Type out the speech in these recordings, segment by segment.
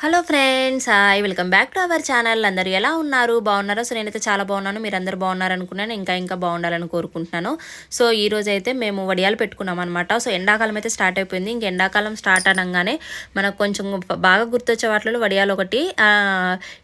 Hello friends hi welcome back to our channel అందరూ ఎలా ఉన్నారు? బాగున్నారో? సో నేనైతే చాలా బాగున్నాను. మీరు బాగున్నారనుకున్నాను ఇంకా ఇంకా బాగుండాలని కోరుకుంటున్నాను. సో ఈ రోజు అయితే మేము వడియాలు పెట్టుకున్నాం అనమాట సో ఎండాకాలం అయితే స్టార్ట్ అయిపోయింది. ఇంక ఎండాకాలం స్టార్ట్ అనగానే మనకు కొంచెం బాగా గుర్తొచ్చే వాటిలో వడియాలు ఒకటి.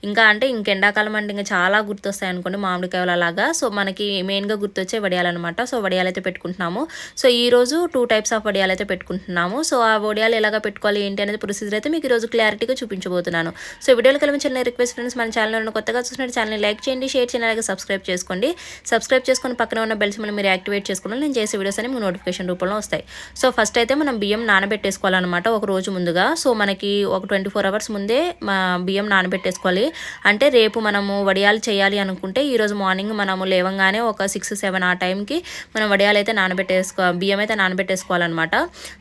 ఇంకా అంటే ఇంక ఎండాకాలం అంటే ఇంకా చాలా గుర్తొస్తాయి అనుకోండి మామిడికాయలు అలాగా. సో మనకి మెయిన్గా గుర్తొచ్చే వడియాలు అనమాట సో వడియాలు అయితే పెట్టుకుంటున్నాము. సో ఈ రోజు టూ టైప్స్ ఆఫ్ వడియాలు అయితే పెట్టుకుంటున్నాము. సో ఆ వడియాలు ఎలాగ పెట్టుకోవాలి ఏంటి అనేది ప్రొసీజర్ అయితే మీకు ఈరోజు క్లారిటీగా చూపించబోతున్నాను సో వీడియోలో కలిపి చిన్న రిక్వెస్ట్ ఫ్రెండ్స్ మన ఛానల్ కొత్తగా చూసినట్టు ఛానల్ని లైక్ చేయండి షేర్ చేయండి అలాగే సబ్స్క్రైబ్ చేసుకోండి. సబ్స్క్రైబ్ చేసుకొని పక్కన ఉన్న బెల్స్ మనం మీరు యాక్టివేట్ చేసుకోండి. నేను చేసే వీడియోస్ అని మీకు నోటిఫికేషన్ రూపంలో వస్తాయి. సో ఫస్ట్ అయితే మనం బియ్యం నానబెట్టేసుకోవాలన్నమాట ఒక రోజు ముందుగా. సో మనకి ఒక ట్వంటీ ఫోర్ అవర్స్ ముందే మా బియ్యం నానబెట్టేసుకోవాలి. అంటే రేపు మనము వడియాలు చేయాలి అనుకుంటే ఈరోజు మార్నింగ్ మనము లేవంగానే ఒక సిక్స్ సెవెన్ ఆ టైంకి మనం వడియాలు అయితే నానబెట్టేసుకో బియ్యం అయితే నానబెట్టేసుకోవాలన్నమాట.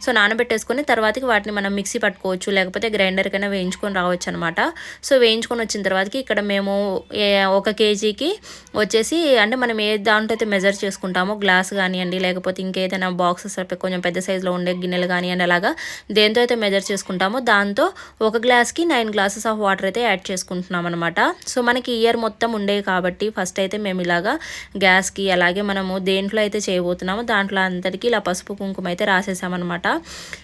సో నానబెట్టేసుకొని తర్వాతకి వాటిని మనం మిక్సీ పట్టుకోవచ్చు లేకపోతే గ్రైండర్ కైనా వేయించుకొని రావచ్చు అనమాట సో వేయించుకొని వచ్చిన తర్వాతకి ఇక్కడ మేము ఏ- ఒక కేజీకి వచ్చేసి అంటే మనం ఏ దాంట్లో అయితే మెజర్ చేసుకుంటామో గ్లాస్ కానివ్వండి లేకపోతే ఇంకేదైనా బాక్సెస్ కొంచెం పెద్ద సైజులో ఉండే గిన్నెలు కానివ్వండి అలాగా దేంతో అయితే మెజర్ చేసుకుంటామో దాంతో ఒక గ్లాస్కి నైన్ గ్లాసెస్ ఆఫ్ వాటర్ అయితే యాడ్ చేసుకుంటున్నాం అనమాట సో మనకి ఇయర్ మొత్తం ఉండేవి కాబట్టి ఫస్ట్ అయితే మేము ఇలాగా గ్యాస్కి అలాగే మనము దేంట్లో అయితే చేయబోతున్నామో దాంట్లో అందరికీ ఇలా పసుపు కుంకుమ అయితే రాసేసామన్నమాట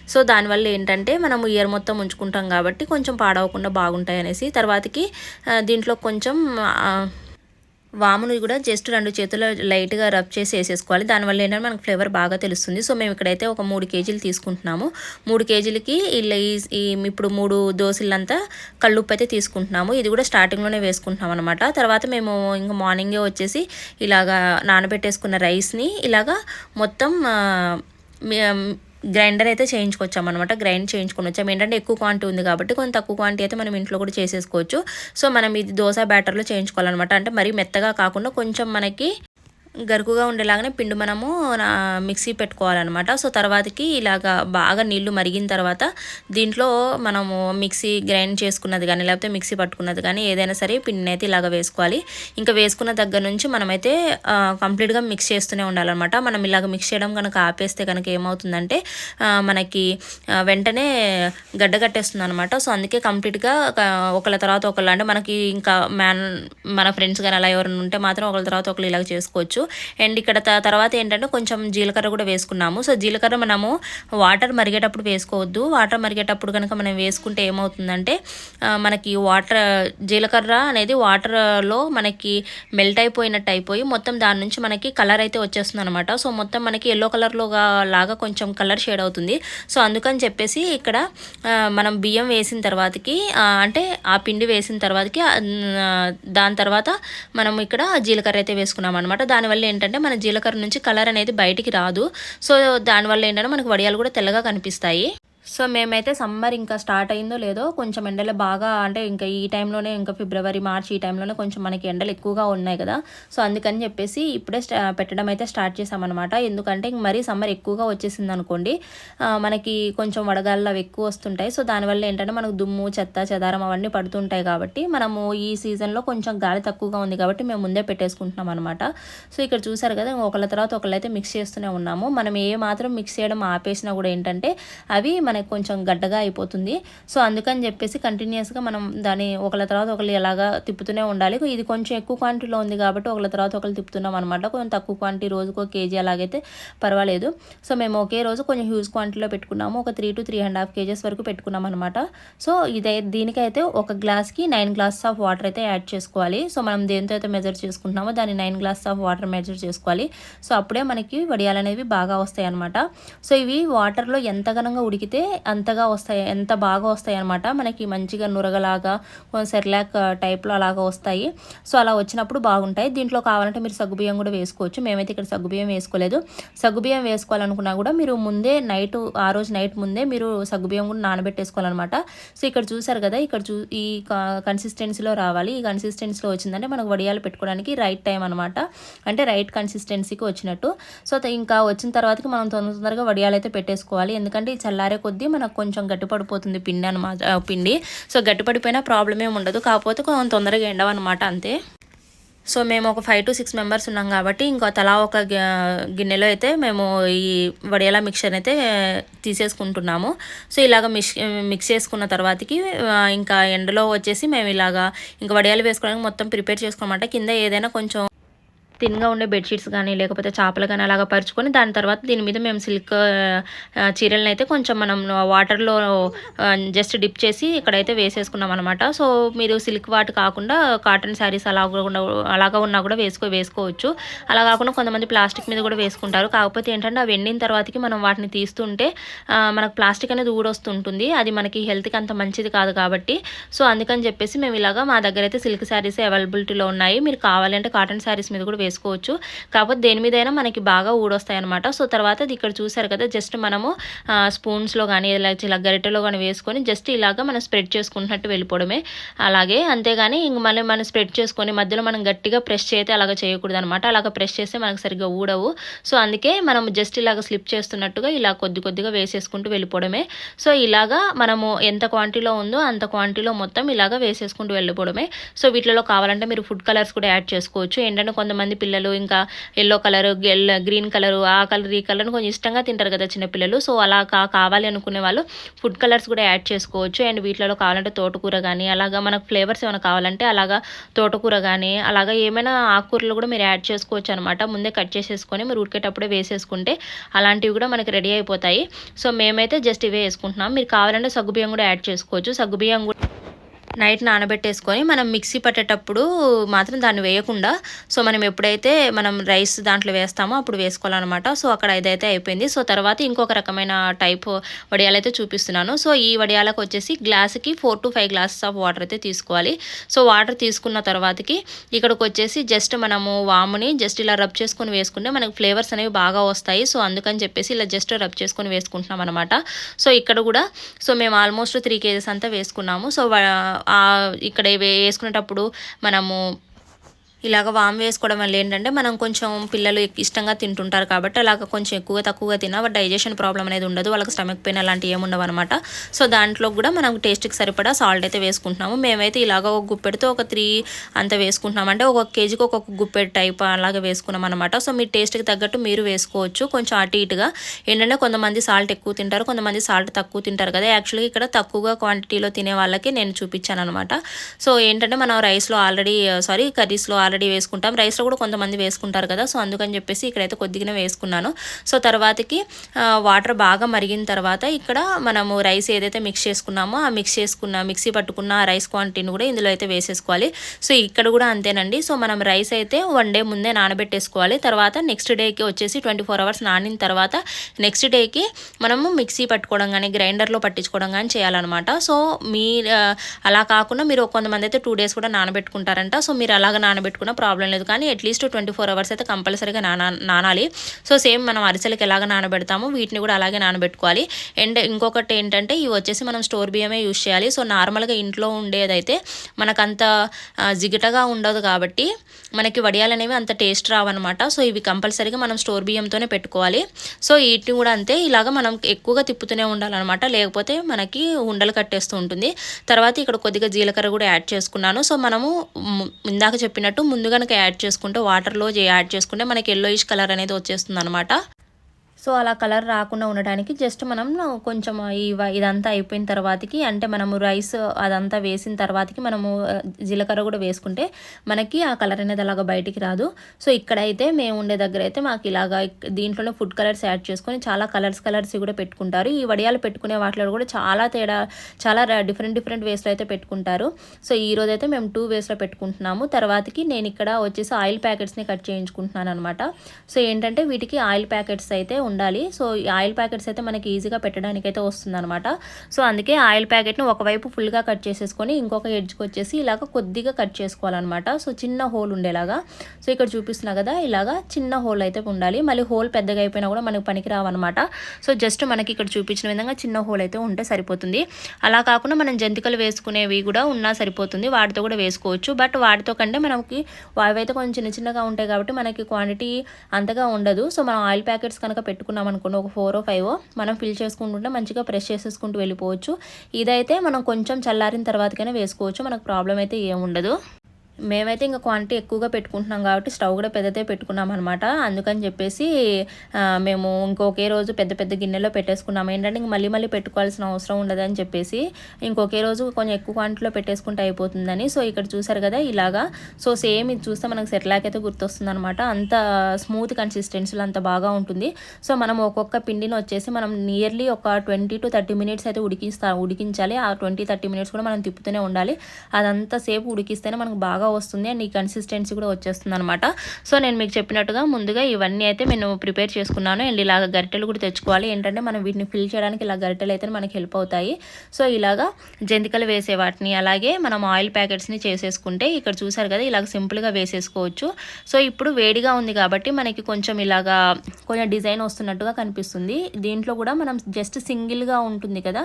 సో దానివల్ల ఏంటంటే మనము ఇయర్ మొత్తం ఉంచుకుంటాం కాబట్టి కొంచెం పాడవకుండా బాగుంటాయి అనేసి తర్వాతకి దీంట్లో కొంచెం వామును కూడా జస్ట్ రెండు చేతులు లైట్గా రబ్ చేసి వేసేసుకోవాలి. దానివల్ల ఏంటంటే మనకు ఫ్లేవర్ బాగా తెలుస్తుంది. సో మేము ఇక్కడైతే ఒక మూడు కేజీలు తీసుకుంటున్నాము. మూడు కేజీలకి ఇలా ఈ ఈ ఇప్పుడు మూడు దోశలంతా కళ్ళుప్పు అయితే తీసుకుంటున్నాము. ఇది కూడా స్టార్టింగ్లోనే వేసుకుంటున్నాం అనమాట తర్వాత మేము ఇంకా మార్నింగే వచ్చేసి ఇలాగా నానబెట్టేసుకున్న రైస్ని ఇలాగా మొత్తం గ్రైండర్ అయితే చేయించుకొచ్చాం అనమాట గ్రైండ్ చేయించుకొని వచ్చాం. ఏంటంటే ఎక్కువ క్వాంటిటీ ఉంది కాబట్టి కొంచెం తక్కువ క్వాంటిటీ అయితే మనం ఇంట్లో కూడా చేసేసుకోవచ్చు. సో మనం ఇది దోశ బ్యాటర్లో చేయించుకోవాలన్నమాట. అంటే మరీ మెత్తగా కాకుండా కొంచెం మనకి గరుకుగా ఉండేలాగానే పిండి మనము మిక్సీ పెట్టుకోవాలన్నమాట. సో తర్వాతకి ఇలాగా బాగా నీళ్ళు మరిగిన తర్వాత దీంట్లో మనము మిక్సీ గ్రైండ్ చేసుకున్నది కానీ లేకపోతే మిక్సీ పట్టుకున్నది కానీ ఏదైనా సరే పిండిని అయితే ఇలాగ వేసుకోవాలి. ఇంకా వేసుకున్న దగ్గర నుంచి మనమైతే కంప్లీట్గా మిక్స్ చేస్తూనే ఉండాలన్నమాట. మనం ఇలాగ మిక్స్ చేయడం కనుక ఆపేస్తే కనుక ఏమవుతుందంటే మనకి వెంటనే గడ్డ కట్టేస్తుంది అనమాట సో అందుకే కంప్లీట్గా ఒకళ్ళ తర్వాత ఒకళ్ళు అంటే మనకి ఇంకా మ్యాన్ మన ఫ్రెండ్స్ కానీ అలా ఎవరైనా ఉంటే మాత్రం ఒకళ్ళ తర్వాత ఒకళ్ళు ఇలాగ చేసుకోవచ్చు. అండ్ ఇక్కడ త- తర్వాత ఏంటంటే కొంచెం జీలకర్ర కూడా వేసుకున్నాము. సో జీలకర్ర మనము వాటర్ మరిగేటప్పుడు వేసుకోవద్దు. వాటర్ మరిగేటప్పుడు కనుక మనం వేసుకుంటే ఏమవుతుందంటే మనకి వాటర్ జీలకర్ర అనేది వాటర్లో మనకి మెల్ట్ అయిపోయినట్టు అయిపోయి మొత్తం దాని నుంచి మనకి కలర్ అయితే వచ్చేస్తుంది అనమాట సో మొత్తం మనకి ఎల్లో కలర్లో లాగా కొంచెం కలర్ షేడ్ అవుతుంది. సో అందుకని చెప్పేసి ఇక్కడ మనం బియ్యం వేసిన తర్వాతకి అంటే ఆ పిండి వేసిన తర్వాతకి దాని తర్వాత మనం ఇక్కడ జీలకర్ర అయితే వేసుకున్నాం అనమాట దానివల్ల ఏంటంటే మన జీలకర్ర నుంచి కలర్ అనేది బయటికి రాదు. సో దానివల్ల ఏంటంటే మనకు వడియాలు కూడా తెల్లగా కనిపిస్తాయి. సో మేమైతే సమ్మర్ ఇంకా స్టార్ట్ అయిందో లేదో కొంచెం ఎండలు బాగా అంటే ఇంకా ఈ టైంలోనే ఇంకా ఫిబ్రవరి మార్చ్ ఈ టైంలోనే కొంచెం మనకి ఎండలు ఎక్కువగా ఉన్నాయి కదా. సో అందుకని చెప్పేసి ఇప్పుడే స్టా పెట్టడం అయితే స్టార్ట్ చేసామన్నమాట ఎందుకంటే ఇంక మరీ సమ్మర్ ఎక్కువగా వచ్చేసింది అనుకోండి మనకి కొంచెం వడగాళ్ళు అవి ఎక్కువ వస్తుంటాయి. సో దానివల్ల ఏంటంటే మనకు దుమ్ము చెత్త చెదారం అవన్నీ పడుతుంటాయి కాబట్టి మనము ఈ సీజన్లో కొంచెం గాలి తక్కువగా ఉంది కాబట్టి మేము ముందే పెట్టేసుకుంటున్నాం అనమాట సో ఇక్కడ చూసారు కదా ఒకళ్ళ తర్వాత ఒకళ్ళు అయితే మిక్స్ చేస్తూనే ఉన్నాము. మనం ఏ మాత్రం మిక్స్ చేయడం ఆపేసినా కూడా ఏంటంటే అవి మనకి కొంచెం గడ్డగా అయిపోతుంది. సో అందుకని చెప్పేసి కంటిన్యూస్గా మనం దాన్ని ఒకళ్ళ తర్వాత ఒకళ్ళు ఎలాగా తిప్పుతూనే ఉండాలి. ఇది కొంచెం ఎక్కువ క్వాంటిటీలో ఉంది కాబట్టి ఒకళ్ళ తర్వాత ఒకళ్ళు తిప్పుతున్నాం అనమాట కొంచెం తక్కువ క్వాంటిటీ రోజుకో కేజీ అలాగైతే పర్వాలేదు. సో మేము ఒకే రోజు కొంచెం హ్యూజ్ క్వాంటిటీలో పెట్టుకున్నాము. ఒక three to three and half kgs వరకు పెట్టుకున్నాం అనమాట సో ఇదే దీనికైతే ఒక గ్లాస్కి నైన్ గ్లాసెస్ ఆఫ్ వాటర్ అయితే యాడ్ చేసుకోవాలి. సో మనం దేంతో అయితే మెజర్ చేసుకుంటున్నామో దాన్ని nine glasses of water measure చేసుకోవాలి. సో అప్పుడే మనకి వడియాలు అనేవి బాగా వస్తాయి అనమాట సో ఇవి వాటర్లో ఎంత ఘనంగా ఉడికితే అంతగా వస్తాయి ఎంత బాగా వస్తాయి అనమాట మనకి మంచిగా నురగలాగా సెర్లాక్ టైప్లో అలాగా వస్తాయి. సో అలా వచ్చినప్పుడు బాగుంటాయి. దీంట్లో కావాలంటే మీరు సగ్గుబియ్యం కూడా వేసుకోవచ్చు. మేమైతే ఇక్కడ సగ్గుబియ్యం వేసుకోలేదు. సగ్గుబియ్యం వేసుకోవాలనుకున్నా కూడా మీరు ముందే నైట్ ఆ రోజు నైట్ ముందే మీరు సగ్గుబియ్యం కూడా నానబెట్టేసుకోవాలన్నమాట. సో ఇక్కడ చూసారు కదా ఇక్కడ చూ ఈ కన్సిస్టెన్సీలో రావాలి. ఈ కన్సిస్టెన్సీలో వచ్చిందంటే మనకు వడియాలు పెట్టుకోవడానికి రైట్ టైం అనమాట అంటే రైట్ కన్సిస్టెన్సీకి వచ్చినట్టు. సో ఇంకా వచ్చిన తర్వాతకి మనం తొందర తొందరగా వడియాలు అయితే పెట్టేసుకోవాలి. ఎందుకంటే ఈ చల్లారే కొద్ది మనకు కొంచెం గట్టిపడిపోతుంది పిండి అనమాట పిండి. సో గట్టిపడిపోయినా ప్రాబ్లం ఏమి ఉండదు. కాకపోతే కొంచెం తొందరగా ఎండవన్నమాట అంతే. సో మేము ఒక ఫైవ్ టు సిక్స్ మెంబర్స్ ఉన్నాం కాబట్టి ఇంకో తలా ఒక గి- గిన్నెలో అయితే మేము ఈ వడియాల మిక్చర్ అయితే తీసేసుకుంటున్నాము. సో ఇలాగ మిక్స్ మిక్స్ చేసుకున్న తర్వాతకి ఇంకా ఎండలో వచ్చేసి మేము ఇలాగా ఇంకా వడియాలు వేసుకోవడానికి మొత్తం ప్రిపేర్ చేసుకోమంటే కింద ఏదైనా కొంచెం థిన్గా ఉండే బెడ్షీట్స్ కానీ లేకపోతే చేపలు కానీ అలాగా పరుచుకొని దాని తర్వాత దీని మీద మేము సిల్క్ చీరలను అయితే కొంచెం మనం వాటర్లో జస్ట్ డిప్ చేసి ఇక్కడైతే వేసేసుకున్నాం అనమాట సో మీరు సిల్క్ వాటి కాకుండా కాటన్ శారీస్ అలా అలాగా ఉన్నా కూడా వేసుకో వేసుకోవచ్చు. అలా కాకుండా కొంతమంది ప్లాస్టిక్ మీద కూడా వేసుకుంటారు. కాకపోతే ఏంటంటే అవి ఎండిన తర్వాతకి మనం వాటిని తీస్తుంటే మనకు ప్లాస్టిక్ అనేది ఊడొస్తుంటుంది అది మనకి హెల్త్కి అంత మంచిది కాదు కాబట్టి. సో అందుకని చెప్పేసి మేము ఇలాగా మా దగ్గర అయితే సిల్క్ శారీస్ అవైలబిలిటీలో ఉన్నాయి. మీరు కావాలంటే కాటన్ శారీస్ మీద కూడా వేసుకోవచ్చు కాకపోతే దేని మీదైనా మనకి బాగా ఊడొస్తాయి అనమాట సో తర్వాత ఇది ఇక్కడ చూసారు కదా జస్ట్ మనము స్పూన్స్లో కానీ ఇలా గరిటెలో కానీ వేసుకొని జస్ట్ ఇలాగా మనం స్ప్రెడ్ చేసుకుంటున్నట్టు వెళ్ళిపోవడమే. అలాగే అంతేగాని ఇంక మళ్ళీ మనం స్ప్రెడ్ చేసుకొని మధ్యలో మనం గట్టిగా ప్రెస్ చేస్తే అలాగ చేయకూడదు అనమాట అలాగ ప్రెస్ చేస్తే మనకు సరిగ్గా ఊడవు. సో అందుకే మనం జస్ట్ ఇలాగ స్లిప్ చేస్తున్నట్టుగా ఇలా కొద్ది కొద్దిగా వేసేసుకుంటూ వెళ్ళిపోవడమే. సో ఇలాగా మనము ఎంత క్వాంటిటీలో ఉందో అంత క్వాంటిటీలో మొత్తం ఇలాగ వేసేసుకుంటూ వెళ్ళిపోవడమే. సో వీటిలో కావాలంటే మీరు ఫుడ్ కలర్స్ కూడా యాడ్ చేసుకోవచ్చు. ఏంటంటే కొంతమంది పిల్లలు ఇంకా ఎల్లో కలర్ గ్రీన్ కలర్ ఆ కలర్ ఈ కలర్ కొంచెం ఇష్టంగా తింటారు కదా చిన్నపిల్లలు సో అలా కా కావాలి అనుకునే వాళ్ళు ఫుడ్ కలర్స్ కూడా యాడ్ చేసుకోవచ్చు. అండ్ వీటిలో కావాలంటే తోటకూర కానీ అలాగా మనకు ఫ్లేవర్స్ ఏమైనా కావాలంటే అలాగా తోటకూర కానీ అలాగా ఏమైనా ఆకుకూరలు కూడా మీరు యాడ్ చేసుకోవచ్చు అనమాట ముందే కట్ చేసేసుకొని మీరు ఉడికేటప్పుడే వేసేసుకుంటే అలాంటివి కూడా మనకి రెడీ అయిపోతాయి. సో మేమైతే జస్ట్ ఇవే వేసుకుంటున్నాం. మీరు కావాలంటే సగ్గుబియ్యం కూడా యాడ్ చేసుకోవచ్చు. సగ్గుబియ్యం కూడా నైట్ నానబెట్టేసుకొని మనం మిక్సీ పట్టేటప్పుడు మాత్రం దాన్ని వేయకుండా సో మనం ఎప్పుడైతే మనం రైస్ దాంట్లో వేస్తామో అప్పుడు వేసుకోవాలన్నమాట. సో అక్కడ ఇదైతే అయిపోయింది. సో తర్వాత ఇంకొక రకమైన టైప్ వడియాలు అయితే చూపిస్తున్నాను. సో ఈ వడియాలకు వచ్చేసి గ్లాస్కి four to five glasses of water అయితే తీసుకోవాలి. సో వాటర్ తీసుకున్న తర్వాతకి ఇక్కడికి వచ్చేసి జస్ట్ మనము వాముని జస్ట్ ఇలా రబ్ చేసుకొని వేసుకుంటే మనకి ఫ్లేవర్స్ అనేవి బాగా వస్తాయి. సో అందుకని చెప్పేసి ఇలా జస్ట్ రబ్ చేసుకొని వేసుకుంటున్నాం అనమాట సో ఇక్కడ కూడా సో మేము ఆల్మోస్ట్ త్రీ కేజెస్ అంతా వేసుకున్నాము. సో ఇక్కడ వేసుకునేటప్పుడు మనము ఇలాగ వామ్ వేసుకోవడం వల్ల ఏంటంటే మనం కొంచెం పిల్లలు ఇష్టంగా తింటుంటారు కాబట్టి అలాగ కొంచెం ఎక్కువగా తక్కువగా తిన్నా డైజెషన్ ప్రాబ్లం అనేది ఉండదు వాళ్ళకి స్టమక్ పెయిన్ అలాంటివి ఏముండవు ఉండవు అనమాట సో దాంట్లో కూడా మనం టేస్ట్కి సరిపడా సాల్ట్ అయితే వేసుకుంటున్నాము. మేమైతే ఇలాగ ఒక గుప్పెడితో ఒక త్రీ అంత వేసుకుంటున్నాం అంటే ఒక కేజీకి ఒక గుప్పెడు టైప్ అలాగే వేసుకున్నాం అనమాట సో మీ టేస్ట్కి తగ్గట్టు మీరు వేసుకోవచ్చు. కొంచెం అటు ఇటుగా ఏంటంటే కొంతమంది సాల్ట్ ఎక్కువ తింటారు కొంతమంది సాల్ట్ తక్కువ తింటారు కదా. యాక్చువల్గా ఇక్కడ తక్కువగా క్వాంటిటీలో తినే వాళ్ళకి నేను చూపించాను అనమాట సో ఏంటంటే మనం రైస్లో ఆల్రెడీ సారీ కర్రీస్లో ఆల్రెడీ వేసుకుంటాం. రైస్లో కూడా కొంతమంది వేసుకుంటారు కదా. సో అందుకని చెప్పేసి ఇక్కడైతే కొద్దిగానే వేసుకున్నాను. సో తర్వాతకి వాటర్ బాగా మరిగిన తర్వాత ఇక్కడ మనము రైస్ ఏదైతే మిక్స్ చేసుకున్నామో ఆ మిక్స్ చేసుకున్న మిక్సీ పట్టుకున్న ఆ రైస్ క్వాంటిటీని కూడా ఇందులో అయితే వేసేసుకోవాలి. సో ఇక్కడ కూడా అంతేనండి. సో మనం రైస్ అయితే వన్ డే ముందే నానబెట్టేసుకోవాలి. తర్వాత నెక్స్ట్ డేకి వచ్చేసి ట్వంటీ ఫోర్ అవర్స్ నానిన తర్వాత నెక్స్ట్ డేకి మనము మిక్సీ పట్టుకోవడం కానీ గ్రైండర్లో పట్టించుకోవడం కానీ చేయాలన్నమాట. సో మీ అలా కాకుండా మీరు కొంతమంది అయితే టూ డేస్ కూడా నానబెట్టుకుంటారంట. సో మీరు అలాగ పెట్టుకున్నా ప్రాబ్లం లేదు. కానీ అట్లీస్ట్ ట్వంటీ ఫోర్ అవర్స్ అయితే కంపల్సరీగా నానా నానాలి. సో సేమ్ మనం అరిసెలకి ఎలాగ నానబెడతామో వీటిని కూడా అలాగే నానబెట్టుకోవాలి. అండ్ ఇంకొకటి ఏంటంటే ఇవి వచ్చేసి మనం స్టోర్ బియ్యమే యూజ్ చేయాలి. సో నార్మల్గా ఇంట్లో ఉండేదైతే మనకంత జిగటగా ఉండదు కాబట్టి మనకి వడియాలు అనేవి అంత టేస్ట్ రావన్నమాట. సో ఇవి కంపల్సరీగా మనం స్టోర్ బియ్యంతోనే పెట్టుకోవాలి. సో వీటిని కూడా అంతే ఇలాగ మనం ఎక్కువగా తిప్పుతూనే ఉండాలన్నమాట. లేకపోతే మనకి ఉండలు కట్టేస్తూ ఉంటుంది. తర్వాత ఇక్కడ కొద్దిగా జీలకర్ర కూడా యాడ్ చేసుకున్నాను. సో మనము ఇందాక చెప్పినట్టు ముందు కనుక యాడ్ చేసుకుంటే వాటర్లో యాడ్ చేసుకుంటే మనకి ఎల్లోయిష్ కలర్ అనేది వచ్చేస్తుంది అనమాట సో అలా కలర్ రాకుండా ఉండడానికి జస్ట్ మనం కొంచెం ఈ ఇదంతా అయిపోయిన తర్వాతకి అంటే మనము రైస్ అదంతా వేసిన తర్వాతకి మనము జీలకర్ర కూడా వేసుకుంటే మనకి ఆ కలర్ అనేది అలాగా బయటికి రాదు. సో ఇక్కడైతే మేము ఉండే దగ్గర అయితే మాకు ఇలాగా దీంట్లోనే ఫుడ్ కలర్స్ యాడ్ చేసుకొని చాలా కలర్స్ కలర్స్ కూడా పెట్టుకుంటారు. ఈ వడియాలు పెట్టుకునే వాటిలో కూడా చాలా తేడా చాలా డిఫరెంట్ డిఫరెంట్ వేస్లో అయితే పెట్టుకుంటారు. సో ఈ రోజు అయితే మేము టూ వేస్లో పెట్టుకుంటున్నాము. తర్వాతకి నేను ఇక్కడ వచ్చేసి ఆయిల్ ప్యాకెట్స్ని కట్ చేయించుకుంటున్నాను అనమాట సో ఏంటంటే వీటికి ఆయిల్ ప్యాకెట్స్ అయితే ఉండాలి. సో ఈ ఆయిల్ ప్యాకెట్స్ అయితే మనకి ఈజీగా పెట్టడానికైతే అయితే వస్తుంది అనమాట సో అందుకే ఆయిల్ ప్యాకెట్ని ఒకవైపు ఫుల్గా కట్ చేసేసుకొని ఇంకొక ఎడ్జ్కి వచ్చేసి ఇలాగ కొద్దిగా కట్ చేసుకోవాలన్నమాట. సో చిన్న హోల్ ఉండేలాగా. సో ఇక్కడ చూపిస్తున్నా కదా ఇలాగా చిన్న హోల్ అయితే ఉండాలి. మళ్ళీ హోల్ పెద్దగా అయిపోయినా కూడా మనకి పనికి రావన్నమాట. సో జస్ట్ మనకి ఇక్కడ చూపించిన విధంగా చిన్న హోల్ అయితే ఉంటే సరిపోతుంది. అలా కాకుండా మనం జంతికలు వేసుకునేవి కూడా ఉన్నా సరిపోతుంది. వాటితో కూడా వేసుకోవచ్చు. బట్ వాటితో కంటే మనకి అవైతే కొంచెం చిన్న చిన్నగా ఉంటాయి కాబట్టి మనకి క్వాంటిటీ అంతగా ఉండదు. సో మనం ఆయిల్ ప్యాకెట్స్ కనుక పెట్టుకున్నాం అనుకోండి ఒక ఫోర్ ఫైవ్ మనం ఫిల్ చేసుకుంటుంటే మంచిగా ప్రెస్ చేసేసుకుంటూ వెళ్ళిపోవచ్చు. ఇదైతే మనం కొంచెం చల్లారిన తర్వాతకైనా వేసుకోవచ్చు మనకు ప్రాబ్లం అయితే ఏముండదు మేమైతే ఇంకా క్వాంటిటీ ఎక్కువగా పెట్టుకుంటున్నాం కాబట్టి స్టవ్ కూడా పెద్దదే పెట్టుకున్నాం అనమాట అందుకని చెప్పేసి మేము ఇంకొకే రోజు పెద్ద పెద్ద గిన్నెలో పెట్టేసుకున్నాం. ఏంటంటే ఇంక మళ్ళీ మళ్ళీ పెట్టుకోవాల్సిన అవసరం ఉండదని చెప్పేసి ఇంకొకే రోజు కొంచెం ఎక్కువ క్వాంటిటీలో పెట్టేసుకుంటే అయిపోతుందని. సో ఇక్కడ చూసారు కదా ఇలాగా. సో సేమ్ ఇది చూస్తే మనకు సెట్లాక్ అయితే గుర్తొస్తుంది అనమాట అంత స్మూత్ కన్సిస్టెన్సీలు అంత బాగా ఉంటుంది. సో మనం ఒక్కొక్క పిండిని వచ్చేసి మనం నియర్లీ ఒక ట్వంటీ టు థర్టీ మినిట్స్ అయితే ఉడికిస్తా ఉడికించాలి. ఆ ట్వంటీ థర్టీ మినిట్స్ కూడా మనం తిప్పుతూనే ఉండాలి. అదంతా సేపు ఉడికిస్తేనే మనకు బాగా వస్తుంది అండ్ ఈ కన్సిస్టెన్సీ కూడా వచ్చేస్తుంది అనమాట సో నేను మీకు చెప్పినట్టుగా ముందుగా ఇవన్నీ అయితే నేను ప్రిపేర్ చేసుకున్నాను. అండ్ ఇలాగ గరిటెలు కూడా తెచ్చుకోవాలి. ఏంటంటే మనం వీటిని ఫిల్ చేయడానికి ఇలా గరిటెలు అయితే మనకి హెల్ప్ అవుతాయి. సో ఇలాగా జంతికలు వేసే వాటిని అలాగే మనం ఆయిల్ ప్యాకెట్స్ని చేసేసుకుంటే ఇక్కడ చూసారు కదా ఇలాగ సింపుల్గా వేసేసుకోవచ్చు. సో ఇప్పుడు వేడిగా ఉంది కాబట్టి మనకి కొంచెం ఇలాగా కొంచెం డిజైన్ వస్తున్నట్టుగా కనిపిస్తుంది. దీంట్లో కూడా మనం జస్ట్ సింగిల్గా ఉంటుంది కదా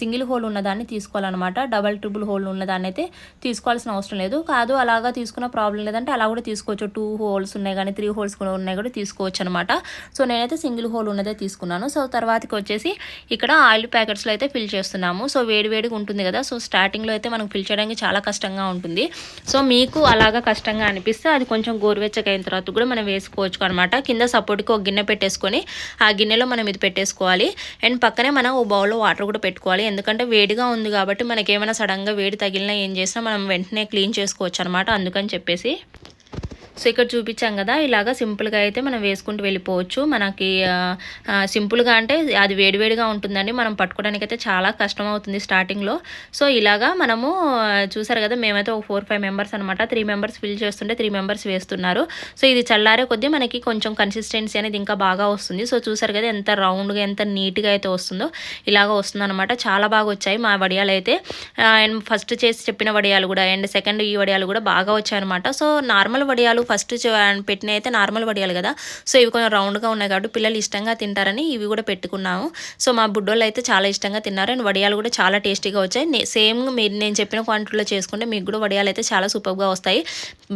సింగిల్ హోల్ ఉన్నదాన్ని తీసుకోవాలన్నమాట. డబల్ ట్రిపుల్ హోల్ ఉన్నదాన్ని అయితే తీసుకోవాల్సిన అవసరం లేదు. కాదు అలాగా తీసుకున్న ప్రాబ్లం లేదంటే అలా కూడా తీసుకోవచ్చు. టూ హోల్స్ ఉన్నాయి కానీ త్రీ హోల్స్ కూడా ఉన్నాయి కూడా తీసుకోవచ్చు అనమాట సో నేనైతే సింగిల్ హోల్ ఉన్నదే తీసుకున్నాను. సో తర్వాతకి వచ్చేసి ఇక్కడ ఆయిల్ ప్యాకెట్స్లో అయితే ఫిల్ చేస్తున్నాము. సో వేడి వేడిగా ఉంటుంది కదా. సో స్టార్టింగ్లో అయితే మనకు ఫిల్ చేయడానికి చాలా కష్టంగా ఉంటుంది. సో మీకు అలాగా కష్టంగా అనిపిస్తే అది కొంచెం గోరువెచ్చగా అయిన తర్వాత కూడా మనం వేసుకోవచ్చు అనమాట కింద సపోర్ట్కి ఒక గిన్నె పెట్టేసుకొని ఆ గిన్నెలో మనం ఇది పెట్టేసుకోవాలి. అండ్ పక్కనే మనం ఓ బౌల్లో వాటర్ కూడా పెట్టుకోవాలి. ఎందుకంటే వేడిగా ఉంది కాబట్టి మనకి ఏమైనా సడన్గా వేడి తగిలినా ఏం చేసినా మనం వెంటనే క్లీన్ చేసుకోవచ్చు అనమాట అందుకని చెప్పేసి సో ఇక్కడ చూపించాం కదా ఇలాగా సింపుల్గా అయితే మనం వేసుకుంటూ వెళ్ళిపోవచ్చు. మనకి సింపుల్గా అంటే అది వేడివేడిగా ఉంటుందండి. మనం పట్టుకోవడానికి అయితే చాలా కష్టం అవుతుంది స్టార్టింగ్లో సో ఇలాగా మనము చూసారు కదా మేమైతే ఒక ఫోర్ ఫైవ్ మెంబర్స్ అనమాట త్రీ మెంబర్స్ ఫిల్ చేస్తుంటే త్రీ మెంబర్స్ వేస్తున్నారు. సో ఇది చల్లారే కొద్దీ మనకి కొంచెం కన్సిస్టెన్సీ అనేది ఇంకా బాగా వస్తుంది. సో చూసారు కదా ఎంత రౌండ్గా ఎంత నీట్గా అయితే వస్తుందో ఇలాగ వస్తుందన్నమాట. చాలా బాగా వచ్చాయి మా వడియాలు అయితే. అండ్ ఫస్ట్ చేసి చెప్పిన వడియాలు కూడా అండ్ సెకండ్ ఈ వడియాలు కూడా బాగా వచ్చాయి అనమాట సో నార్మల్ వడియాలు ఫస్ట్ పెట్టిన అయితే నార్మల్ వడియాలు కదా. సో ఇవి కొంచెం రౌండ్గా ఉన్నాయి కాబట్టి పిల్లలు ఇష్టంగా తింటారని ఇవి కూడా పెట్టుకున్నాము. సో మా బుడ్డోళ్ళు అయితే చాలా ఇష్టంగా తిన్నారు. అండ్ వడియాలు కూడా చాలా టేస్టీగా వచ్చాయి. సేమ్ మీరు నేను చెప్పిన క్వాంటిటీలో చేసుకుంటే మీకు కూడా వడియాలు అయితే చాలా సూపర్గా వస్తాయి.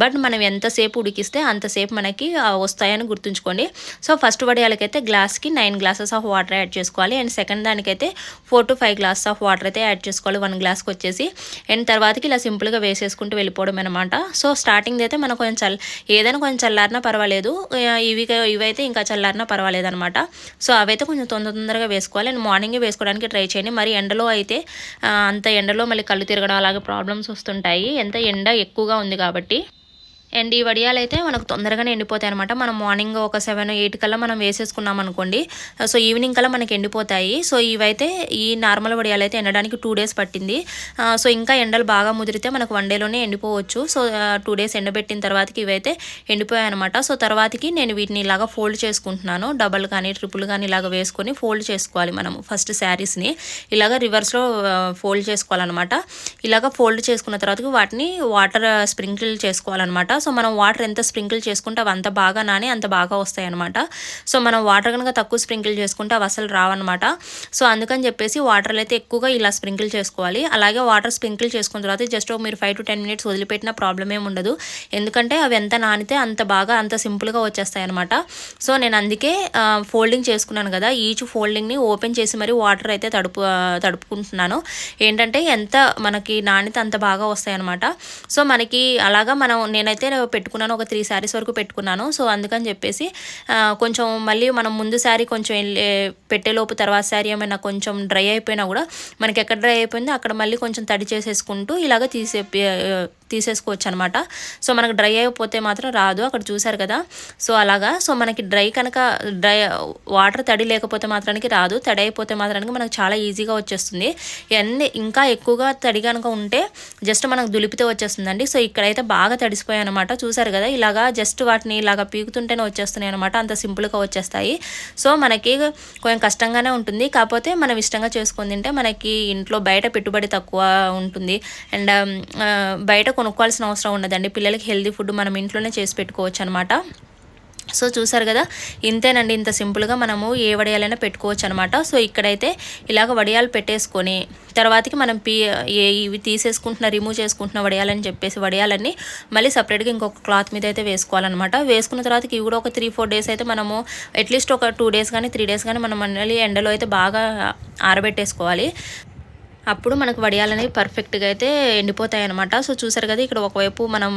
బట్ మనం ఎంతసేపు ఉడికిస్తే అంతసేపు మనకి వస్తాయని గుర్తుంచుకోండి. సో ఫస్ట్ వడియాలకైతే గ్లాస్కి nine glasses of water add చేసుకోవాలి. అండ్ సెకండ్ దానికైతే four to five glasses of water అయితే యాడ్ చేసుకోవాలి వన్ గ్లాస్కి వచ్చేసి. అండ్ తర్వాతకి ఇలా సింపుల్గా వేసేసుకుంటూ వెళ్ళిపోవడం అనమాట సో స్టార్టింగ్ అయితే మనం కొంచెం చల్ ఏదైనా కొంచెం చల్లారినా పర్వాలేదు. ఇవి ఇవైతే ఇంకా చల్లారినా పర్వాలేదు అనమాట సో అవైతే కొంచెం తొందర తొందరగా వేసుకోవాలి. అండ్ మార్నింగే వేసుకోవడానికి ట్రై చేయండి. మరి ఎండలో అయితే అంత ఎండలో మళ్ళీ కళ్ళు తిరగడం అలాగే ప్రాబ్లమ్స్ వస్తుంటాయి. ఎంత ఎండ ఎక్కువగా ఉంది కాబట్టి. అండ్ ఈ వడియాలు అయితే మనకు తొందరగానే ఎండిపోతాయి అనమాట మనం మార్నింగ్ ఒక సెవెన్ ఎయిట్ కల్లా మనం వేసేసుకున్నాం అనుకోండి సో ఈవినింగ్ కల్లా మనకి ఎండిపోతాయి. సో ఇవైతే ఈ నార్మల్ వడియాలు అయితే ఎండడానికి టూ డేస్ పట్టింది. సో ఇంకా ఎండలు బాగా ముదిరితే మనకు వన్ డేలోనే ఎండిపోవచ్చు. సో టూ డేస్ ఎండబెట్టిన తర్వాతకి ఇవైతే ఎండిపోయాయి అనమాట సో తర్వాతకి నేను వీటిని ఇలాగా ఫోల్డ్ చేసుకుంటున్నాను. డబల్ కానీ ట్రిపుల్ కానీ ఇలాగ వేసుకొని ఫోల్డ్ చేసుకోవాలి మనం ఫస్ట్ శారీస్ని ఇలాగ రివర్స్లో ఫోల్డ్ చేసుకోవాలన్నమాట. ఇలాగ ఫోల్డ్ చేసుకున్న తర్వాత వాటిని వాటర్ స్ప్రింకిల్ uh, చేసుకోవాలన్నమాట. సో మనం వాటర్ ఎంత స్ప్రింకిల్ చేసుకుంటే అవి అంత బాగా నాని అంత బాగా వస్తాయి అనమాట సో మనం వాటర్ కనుక తక్కువ స్ప్రింకిల్ చేసుకుంటే అవి అసలు రావన్నమాట. సో అందుకని చెప్పేసి వాటర్లు అయితే ఎక్కువగా ఇలా స్ప్రింకిల్ చేసుకోవాలి. అలాగే వాటర్ స్ప్రింకిల్ చేసుకున్న తర్వాత జస్ట్ మీరు ఫైవ్ టు టెన్ మినిట్స్ వదిలిపెట్టిన ప్రాబ్లం ఏమి ఉండదు. ఎందుకంటే అవి ఎంత నానితే అంత బాగా అంత సింపుల్గా వచ్చేస్తాయి అనమాట సో నేను అందుకే ఫోల్డింగ్ చేసుకున్నాను కదా. ఈచ్ ఫోల్డింగ్ని ఓపెన్ చేసి మరి వాటర్ అయితే తడుపు తడుపుకుంటున్నాను. ఏంటంటే ఎంత మనకి నాణ్యత అంత బాగా వస్తాయి అనమాట సో మనకి అలాగా మనం నేనైతే పెట్టుకున్నాను ఒక త్రీ శారీస్ వరకు పెట్టుకున్నాను. సో అందుకని చెప్పేసి కొంచెం మళ్ళీ మనం ముందు శారీ కొంచెం వెళ్ళే- పెట్టేలోపు తర్వాత శారీ ఏమైనా కొంచెం డ్రై అయిపోయినా కూడా మనకి ఎక్కడ డ్రై అయిపోయిందో అక్కడ మళ్ళీ కొంచెం తడి చేసేసుకుంటూ ఇలాగ తీసే తీసేసుకోవచ్చు అనమాట సో మనకు డ్రై అయిపోతే మాత్రం రాదు. అక్కడ చూసారు కదా. సో అలాగా. సో మనకి డ్రై కనుక డ్రై వాటర్ తడి లేకపోతే మాత్రానికి రాదు. తడి అయిపోతే మాత్రానికి మనకు చాలా ఈజీగా వచ్చేస్తుంది. ఎన్ని ఇంకా ఎక్కువగా తడి కనుక ఉంటే జస్ట్ మనకు దులిపితే వచ్చేస్తుందండి. సో ఇక్కడైతే బాగా తడిసిపోయాయి అనమాట చూసారు కదా. ఇలాగా జస్ట్ వాటిని ఇలాగా పీకుతుంటేనే వచ్చేస్తున్నాయి అనమాట అంత సింపుల్గా వచ్చేస్తాయి. సో మనకి కొంచెం కష్టంగానే ఉంటుంది. కాకపోతే మనం ఇష్టంగా చేసుకుని తింటే మనకి ఇంట్లో బయట పెట్టుబడి తక్కువ ఉంటుంది. అండ్ బయట కొనుక్కోవాల్సిన అవసరం ఉండదండి. పిల్లలకి హెల్తీ ఫుడ్ మనం ఇంట్లోనే చేసి పెట్టుకోవచ్చు అనమాట సో చూసారు కదా ఇంతేనండి. ఇంత సింపుల్గా మనము ఏ వడియాలైనా పెట్టుకోవచ్చు అనమాట సో ఇక్కడైతే ఇలాగ వడియాలు పెట్టేసుకొని తర్వాతకి మనం పీ ఏ ఇవి తీసేసుకుంటున్న రిమూవ్ చేసుకుంటున్న వడియాలని చెప్పేసి వడియాలన్నీ మళ్ళీ సపరేట్గా ఇంకొక క్లాత్ మీద అయితే వేసుకోవాలన్నమాట. వేసుకున్న తర్వాత ఇవి కూడా ఒక త్రీ ఫోర్ డేస్ అయితే మనము అట్లీస్ట్ ఒక టూ డేస్ కానీ త్రీ డేస్ కానీ మనం మళ్ళీ ఎండలో అయితే బాగా ఆరబెట్టేసుకోవాలి. అప్పుడు మనకు వడియాలు అనేవి పర్ఫెక్ట్గా అయితే ఎండిపోతాయి అనమాట సో చూసారు కదా ఇక్కడ ఒకవైపు మనం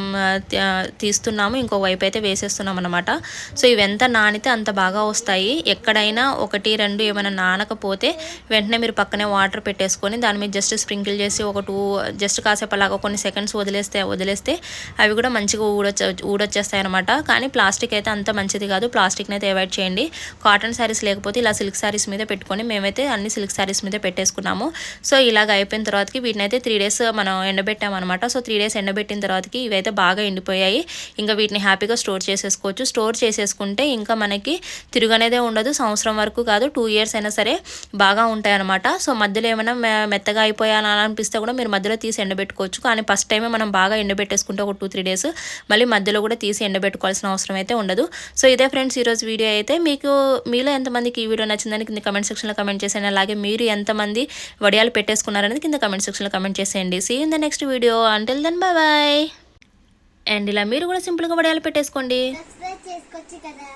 తీస్తున్నాము ఇంకో వైపు అయితే వేసేస్తున్నాం అనమాట సో ఇవి ఎంత నానితే అంత బాగా వస్తాయి. ఎక్కడైనా ఒకటి రెండు ఏమైనా నానకపోతే వెంటనే మీరు పక్కనే వాటర్ పెట్టేసుకొని దాని మీద జస్ట్ స్ప్రింకిల్ చేసి ఒక టూ జస్ట్ కాసేపు అలాగా కొన్ని సెకండ్స్ వదిలేస్తే వదిలేస్తే అవి కూడా మంచిగా ఊడొచ్చ ఊడొచ్చేస్తాయి అనమాట కానీ ప్లాస్టిక్ అయితే అంత మంచిది కాదు. ప్లాస్టిక్ని అయితే అవాయిడ్ చేయండి. కాటన్ శారీస్ లేకపోతే ఇలా సిల్క్ శారీస్ మీద పెట్టుకొని మేమైతే అన్ని సిల్క్ శారీస్ మీద పెట్టేసుకున్నాము. సో ఇలాగ అయిపోయిన తర్వాతకి వీటిని అయితే త్రీ డేస్ మనం ఎండబెట్టామన్నమాట. సో త్రీ డేస్ ఎండబెట్టిన తర్వాతకి ఇవైతే బాగా ఎండిపోయాయి. ఇంకా వీటిని హ్యాపీగా స్టోర్ చేసేసుకోవచ్చు. స్టోర్ చేసేసుకుంటే ఇంకా మనకి తిరుగనేదే ఉండదు. సంవత్సరం వరకు కాదు టూ ఇయర్స్ అయినా సరే బాగా ఉంటాయి అనమాట సో మధ్యలో ఏమైనా మె- మెత్తగా అయిపోయాను అనిపిస్తే కూడా మీరు మధ్యలో తీసి ఎండబెట్టుకోవచ్చు. కానీ ఫస్ట్ టైమే మనం బాగా ఎండబెట్టేసుకుంటే ఒక టూ త్రీ డేస్ మళ్ళీ మధ్యలో కూడా తీసి ఎండబెట్టుకోవాల్సిన అవసరం అయితే ఉండదు. సో ఇదే ఫ్రెండ్స్ ఈరోజు వీడియో అయితే మీకు మీలో ఎంతమందికి ఈ వీడియో నచ్చిందని కింద కమెంట్ సెక్షన్లో కమెంట్ చేసేయండి. అలాగే మీరు ఎంతమంది వడియాలు పెట్టేసుకున్నారనేది కింద కమెంట్ సెక్షన్లో కమెంట్ చేసేయండి. See in the next video until then bye bye and ఇలా మీరు కూడా సింపుల్గా వడియాలు పెట్టేసుకోండి. చేసుకోవచ్చు కదా.